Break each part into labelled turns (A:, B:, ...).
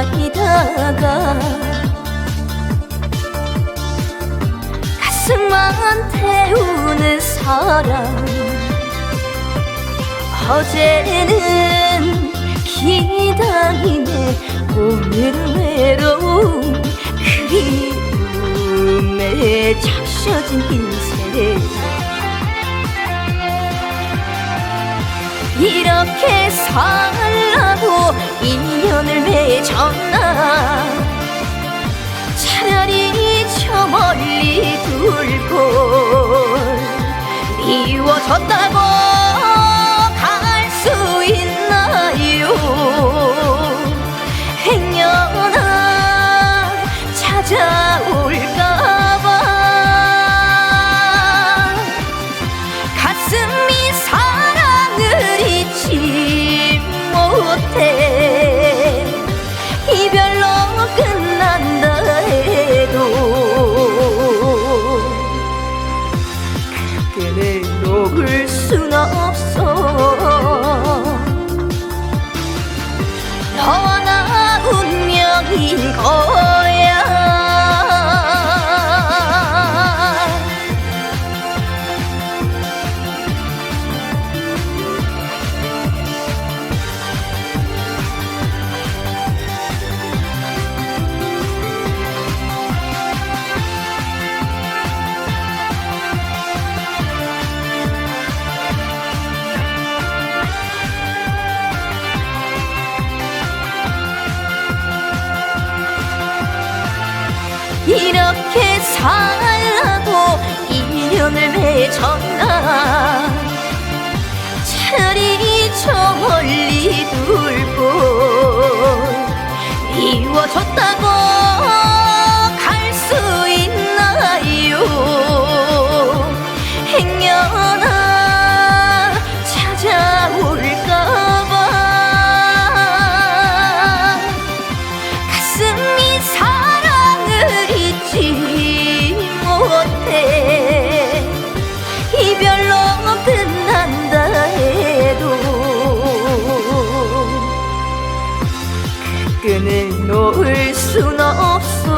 A: 기다리다가 가슴만 태우는 사랑 어제는 기다림에 오늘은 외로움. 그리움에 적셔진 인생 이렇게 살라고 인연을 맺었나? 차라리 저 멀리 둘걸 미워졌다고 갈 수 있나요? 행여나 찾아 못해. 이별로 끝난다 해도 끈을 놓을 순 없어 이렇게 살라고 인연을 맺었나? 차라리 저 멀리 둘고 그 끈을 놓을 순 없어.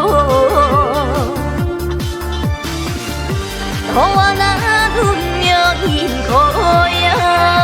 A: 너와 난 운명인 거야